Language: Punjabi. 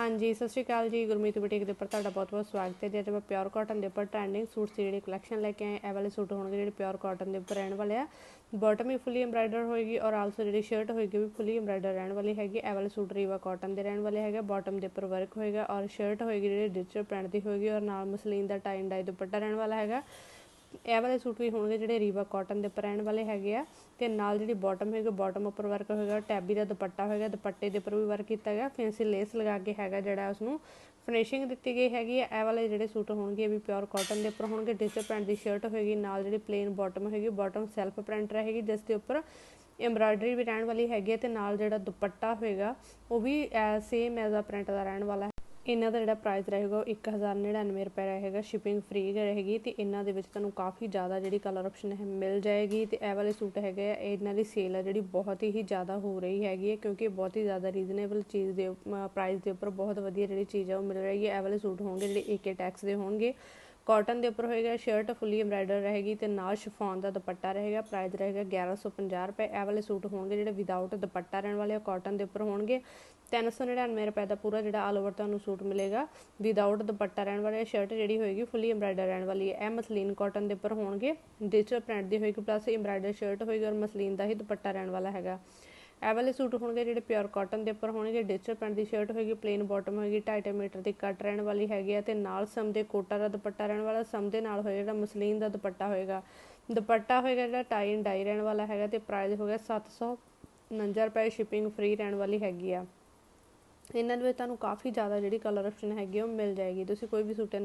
ਹਾਂਜੀ, ਸਤਿ ਸ਼੍ਰੀ ਅਕਾਲ ਜੀ, ਗੁਰਮੀਤ ਬੁਟੀਕ ਦੇ ਉੱਪਰ ਤੁਹਾਡਾ ਬਹੁਤ-ਬਹੁਤ ਸਵਾਗਤ ਹੈ। ਜੇ, ਅੱਜ ਮੈਂ ਪਿਓਰ ਕਾਟਨ ਦੇ ਉੱਪਰ ਟ੍ਰੈਂਡਿੰਗ ਸੂਟਸ ਦੀ ਜਿਹੜੀ ਕਲੈਕਸ਼ਨ ਲੈ ਕੇ ਆਏ ਇਹ ਵਾਲੇ ਸੂਟ ਹੋਣਗੇ ਜਿਹੜੇ ਪਿਓਰ ਕਾਟਨ ਦੇ ਉੱਪਰ ਰਹਿਣ ਵਾਲੇ ਆ। ਬਾਟਮ ਵੀ ਫੁੱਲੀ ਐਮਬ੍ਰਾਇਡਰ ਹੋਏਗੀ ਔਰ ਆਲਸੋ ਜਿਹੜੀ ਸ਼ਰਟ ਹੋਏਗੀ ਵੀ ਫੁੱਲੀ ਐਮਬ੍ਰਾਇਡਰ ਰਹਿਣ ਵਾਲੀ ਹੈਗੀ। ਇਹ ਵਾਲੇ ਸੂਟ ਰੀਵਾ ਕਾਟਨ ਦੇ ਰਹਿਣ ਵਾਲੇ ਹੈਗੇ। ਬਾਟਮ ਦੇ ਉੱਪਰ ਵਰਕ ਹੋਏਗਾ ਔਰ ਸ਼ਰਟ ਹੋਏਗੀ ਜਿਹੜੀ ਡਿਜੀਟਲ ਪ੍ਰਿੰਟ ਦੀ ਹੋਏਗੀ ਔਰ ਨਾਲ ਮਸਲੀਨ ਦਾ ਟਾਈ ਡਾਈ ਦੁਪੱਟਾ ਰਹਿਣ ਵਾਲਾ ਹੈਗਾ। ਇਹ ਵਾਲੇ ਸੂਟ ਵੀ ਹੋਣਗੇ ਜਿਹੜੇ ਰੀਵਾ ਕਾਟਨ ਦੇ ਉੱਪਰ ਰਹਿਣ ਵਾਲੇ ਹੈਗੇ ਆ ਤੇ ਨਾਲ ਜਿਹੜੀ ਬਾਟਮ ਹੈਗਾ ਬਾਟਮ ਉੱਪਰ ਵਰਕ ਹੋਏਗਾ ਟੈਬੀ ਦਾ ਦੁਪੱਟਾ ਹੋਏਗਾ, ਦੁਪੱਟੇ ਦੇ ਉੱਪਰ ਵੀ ਵਰਕ ਕੀਤਾ ਗਿਆ ਫੈਂਸੀ ਲੇਸ ਲਗਾ ਕੇ ਹੈਗਾ ਜਿਹੜਾ ਉਸ ਨੂੰ ਫਿਨਿਸ਼ਿੰਗ ਦਿੱਤੀ ਗਈ ਹੈਗੀ ਹੈ ਇਹ ਵਾਲੇ ਜਿਹੜੇ ਸੂਟ ਹੋਣਗੇ, ਇਹ ਵੀ ਪਿਓਰ ਕਾਟਨ ਦੇ ਉੱਪਰ ਹੋਣਗੇ ਡਿਜੀਟਲ ਪ੍ਰਿੰਟ ਦੀ ਸ਼ਰਟ ਹੋਏਗੀ, ਨਾਲ ਜਿਹੜੀ ਪਲੇਨ ਬਾਟਮ ਹੈਗੀ ਬਾਟਮ ਸੈਲਫ ਪ੍ਰਿੰਟ ਰਹੇਗੀ, ਜਿਸ ਦੇ ਉੱਪਰ ਐਮਬਰਾਇਡਰੀ ਵੀ ਰਹਿਣ ਵਾਲੀ ਹੈਗੀ ਹੈ ਤੇ ਨਾਲ ਜਿਹੜਾ ਦੁਪੱਟਾ ਹੋਏਗਾ, ਉਹ ਵੀ ਸੇਮ ਐਜ਼ ਆ ਪ੍ਰਿੰਟ ਦਾ ਰਹਿਣ ਵਾਲਾ ਇਹਨਾਂ ਦਾ ਜਿਹੜਾ ਪ੍ਰਾਈਸ ਰਹੇਗਾ ਉਹ 1099 ਰੁਪਏ ਰਹੇਗਾ ਸ਼ਿਪਿੰਗ ਫ੍ਰੀ ਰਹੇਗੀ ਤੇ ਇਹਨਾਂ ਦੇ ਵਿੱਚ ਤੁਹਾਨੂੰ ਕਾਫੀ ਜ਼ਿਆਦਾ ਜਿਹੜੀ ਕਲਰ ਆਪਸ਼ਨ ਹੈ ਮਿਲ ਜਾਏਗੀ ਤੇ ਇਹ ਵਾਲੇ ਸੂਟ ਹੈਗੇ ਆ ਇਹਨਾਂ ਦੀ ਸੇਲ ਹੈ ਜਿਹੜੀ ਬਹੁਤ ਹੀ ਜ਼ਿਆਦਾ ਹੋ ਰਹੀ ਹੈਗੀ ਹੈ ਕਿਉਂਕਿ ਬਹੁਤ ਹੀ ਜ਼ਿਆਦਾ ਰੀਜ਼ਨੇਬਲ ਚੀਜ਼ ਦੇ ਪ੍ਰਾਈਸ ਦੇ ਉੱਪਰ ਬਹੁਤ ਵਧੀਆ ਜਿਹੜੀ ਚੀਜ਼ ਹੈ ਉਹ ਮਿਲ ਰਹੀ ਹੈ, ਇਹ ਵਾਲੇ ਸੂਟ ਹੋਣਗੇ ਜਿਹੜੇ ਏਕੇ ਟੈਕਸ ਦੇ ਹੋਣਗੇ। ਕਾਟਨ ਦੇ ਉੱਪਰ ਹੋਏਗਾ ਸ਼ਰਟ ਫੁੱਲੀ ਐਮਬ੍ਰਾਇਡਰ ਰਹੇਗੀ ਤੇ ਨਾਲ ਸ਼ਿਫੋਨ ਦਾ ਦੁਪੱਟਾ ਰਹੇਗਾ ਪ੍ਰਾਈਸ ਰਹੇਗਾ 1150 ਰੁਪਏ। ਇਹ ਵਾਲੇ ਸੂਟ ਹੋਣਗੇ ਜਿਹੜੇ ਵਿਦਆਊਟ ਦੁਪੱਟਾ ਰਹਿਣ ਵਾਲੇ ਕਾਟਨ ਦੇ ਉੱਪਰ ਹੋਣਗੇ। 399 ਰੁਪਏ ਦਾ ਪੂਰਾ ਜਿਹੜਾ ਆਲ ਓਵਰ ਤੁਹਾਨੂੰ ਸੂਟ ਮਿਲੇਗਾ ਵਿਦਆਊਟ ਦੁਪੱਟਾ ਰਹਿਣ ਵਾਲੇ ਸ਼ਰਟ ਜਿਹੜੀ ਹੋਏਗੀ ਫੁੱਲੀ ਐਮਬ੍ਰਾਇਡਰ ਰਹਿਣ ਵਾਲੀ ਹੈ ਇਹ ਮਸਲੀਨ ਕਾਟਨ ਦੇ ਉੱਪਰ ਹੋਣਗੇ ਡਿਜੀਟਲ ਪ੍ਰਿੰਟ ਦੀ ਹੋਏਗੀ ਪਲੱਸ ਐਮਬ੍ਰਾਇਡਰ ਸ਼ਰਟ ਹੋਏਗੀ ਔਰ ਮਸਲੀਨ ਦਾ ਹੀ ਦੁਪੱਟਾ ਰਹਿਣ ਵਾਲਾ ਹੈਗਾ। ਇਹ ਵਾਲੇ ਸੂਟ ਹੋਣਗੇ ਜਿਹੜੇ ਪਿਓਰ ਕਾਟਨ ਦੇ ਉੱਪਰ ਹੋਣਗੇ ਡਿਜੀਟਲ ਪੈਂਟ ਦੀ ਸ਼ਰਟ ਹੋਏਗੀ ਪਲੇਨ ਬਾਟਮ ਹੋਏਗੀ 2.5 ਮੀਟਰ ਦੀ ਕੱਟ ਰਹਿਣ ਵਾਲੀ ਹੈਗੀ ਆ ਤੇ ਨਾਲ ਸਮ ਦੇ ਕੋਟਾ ਦਾ ਦੁਪੱਟਾ ਰਹਿਣ ਵਾਲਾ, ਸਮ ਦੇ ਨਾਲ ਹੋਏਗਾ ਜਿਹੜਾ ਮਸਲੀਨ ਦਾ ਦੁਪੱਟਾ ਹੋਏਗਾ। ਦੁਪੱਟਾ ਹੋਏਗਾ ਜਿਹੜਾ ਟਾਈ ਐਂਡ ਡਾਈ ਰਹਿਣ ਵਾਲਾ ਹੈਗਾ ਤੇ ਪ੍ਰਾਈਸ ਹੋਗਾ 749 ਰੁਪਏ ਸ਼ਿਪਿੰਗ ਫ੍ਰੀ ਰਹਿਣ ਵਾਲੀ ਹੈਗੀ ਆ। ਇਹਨਾਂ ਦੇ ਵਿੱਚ ਤੁਹਾਨੂੰ ਕਾਫੀ ਜ਼ਿਆਦਾ ਜਿਹੜੀ ਕਲਰ ਆਪਸ਼ਨ ਹੈਗੀ ਉਹ ਮਿਲ ਜਾਏਗੀ। ਤੁਸੀਂ ਕੋਈ ਵੀ ਸੂਟ ਇਹਨਾਂ